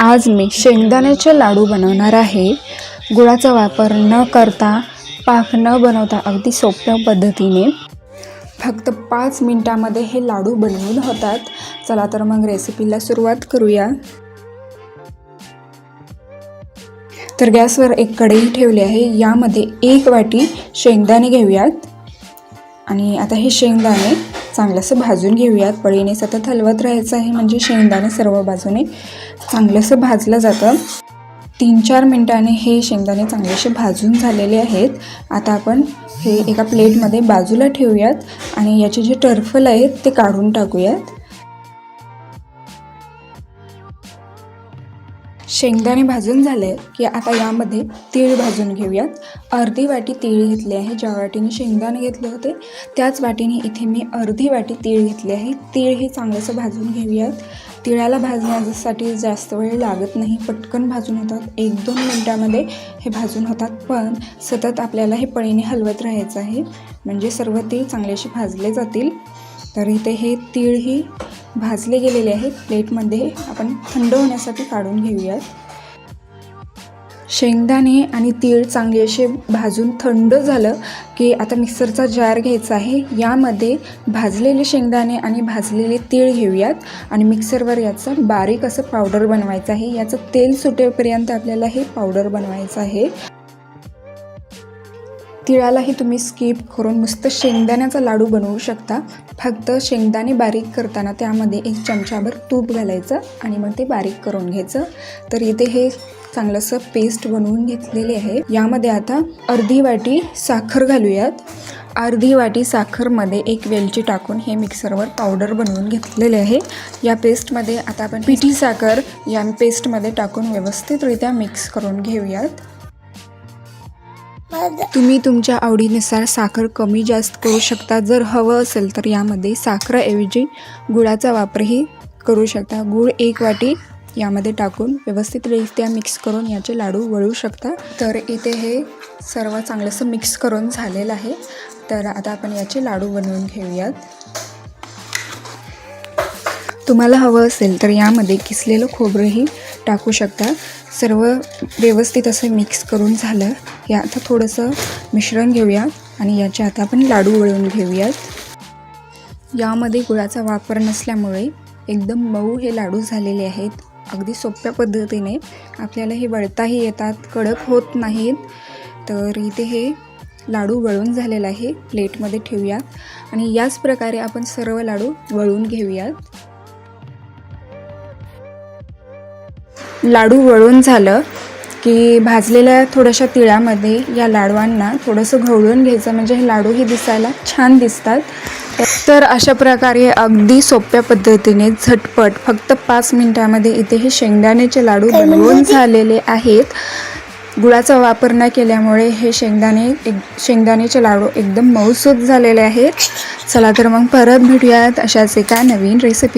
आज मी शेंगदाण्याचे लाडू बनवणार आहे. गुळाचा वापर न करता पाक न बनवता अगदी सोप्या पद्धतीने. फक्त पाच मिनटामध्ये हे लाडू बनवून होतात. चला तर मग रेसिपीला सुरुवात करूया. तर गॅसवर एक कढई ठेवली आहे. यामध्ये एक वाटी शेंगदाणे घेऊयात. आणि आता हे शेंगदाणे चांगलंसं भाजून घेऊयात. पळीने सतत हलवत राहायचं आहे म्हणजे शेंगदाणे सर्व बाजूने चांगलंसं भाजलं जातं. तीन चार मिनटाने हे शेंगदाणे चांगलेसे भाजून झालेले आहेत. आता आपण हे एका प्लेटमध्ये बाजूला ठेवूयात आणि याचे जे टर्फल आहेत ते काढून टाकूयात. शेंगदाणे भाजून झाले की आता यामध्ये तीळ भाजून घेऊयात. अर्धी वाटी तीळ घेतली आहे. ज्या वाटीने शेंगदाणे घेतले होते त्याच वाटीने इथे मी अर्धी वाटी तीळ घेतली आहे. तीळ हे चांगलंसं भाजून घेऊयात. तिळाला भाजण्यासाठी जास्त वेळ लागत नाही. पटकन भाजून होतात. एक दोन मिनटामध्ये हे भाजून होतात. पण सतत आपल्याला हे पळीने हलवत राहायचं आहे. म्हणजे सर्व तीळ चांगलेसे भाजले जातील. तर इथे हे तीळही भाजले गेलेले आहेत. प्लेटमध्ये आपण थंड होण्यासाठी काढून घेऊयात. शेंगदाणे आणि तीळ चांगले असे भाजून थंड झालं की आता मिक्सरचा जार घ्यायचा आहे. यामध्ये भाजलेले शेंगदाणे आणि भाजलेले तीळ घेऊयात. आणि मिक्सरवर याचं बारीक असं पावडर बनवायचं आहे. याचं तेल सुटेपर्यंत आपल्याला हे पावडर बनवायचं आहे. तिळालाही तुम्ही स्किप करून नुसतं शेंगदाण्याचा लाडू बनवू शकता. फक्त शेंगदाणे बारीक करताना त्यामध्ये एक चमचाभर तूप घालायचं आणि मग ते बारीक करून घ्यायचं. तर इथे हे चांगलंसं पेस्ट बनवून घेतलेले आहे. यामध्ये आता अर्धी वाटी साखर घालूयात. अर्धी वाटी साखरमध्ये एक वेलची टाकून हे मिक्सरवर पावडर बनवून घेतलेले आहे. या पेस्टमध्ये आता आपण पिठी साखर या पेस्टमध्ये टाकून व्यवस्थितरित्या मिक्स करून घेऊयात. तुम्ही तुमच्या आवडीनुसार साखर कमी जास्त करू शकता. जर हवं असेल तर यामध्ये साखरेऐवजी गुळाचा वापरही करू शकता. गुळ एक वाटी यामध्ये टाकून व्यवस्थितरित्या मिक्स करून याचे लाडू वळू शकता. तर इथे हे सर्व चांगलंसं मिक्स करून झालेलं आहे. तर आता आपण याचे लाडू बनवून घेऊयात. तुम्हाला हवं असेल तर यामध्ये किसलेलं खोबरंही टाकू शकता. सर्व व्यवस्थित असं मिक्स करून झालं. या आता थोडंसं मिश्रण घेऊया आणि याचे आता आपण लाडू वळून घेऊयात. यामध्ये गुळाचा वापर नसल्यामुळे एकदम मऊ हे लाडू झालेले आहेत. अगदी सोप्या पद्धतीने. आपल्याला हे वळताही येतात कडक होत नाहीत. तर इथे हे लाडू वळून झालेला आहे. प्लेटमध्ये ठेवूया. आणि याच प्रकारे आपण सर्व लाडू वळून घेऊयात. लाडू वळून झालं की भाजलेल्या थोड्याशा तिळामध्ये या लाडवांना थोडंसं घवळून घ्यायचं. म्हणजे हे लाडूही दिसायला छान दिसतात. तर अशा प्रकारे अगदी सोप्या पद्धतीने झटपट फक्त पाच मिनिटामध्ये इथे हे शेंगदाण्याचे लाडू बनवून झालेले आहेत. गुळाचा वापर न केल्यामुळे हे शेंगदाणे एक शेंगदाण्याचे लाडू एकदम मऊसूत झालेले आहेत. चला तर मग परत भेटूयात अशाच एका नवीन रेसिपी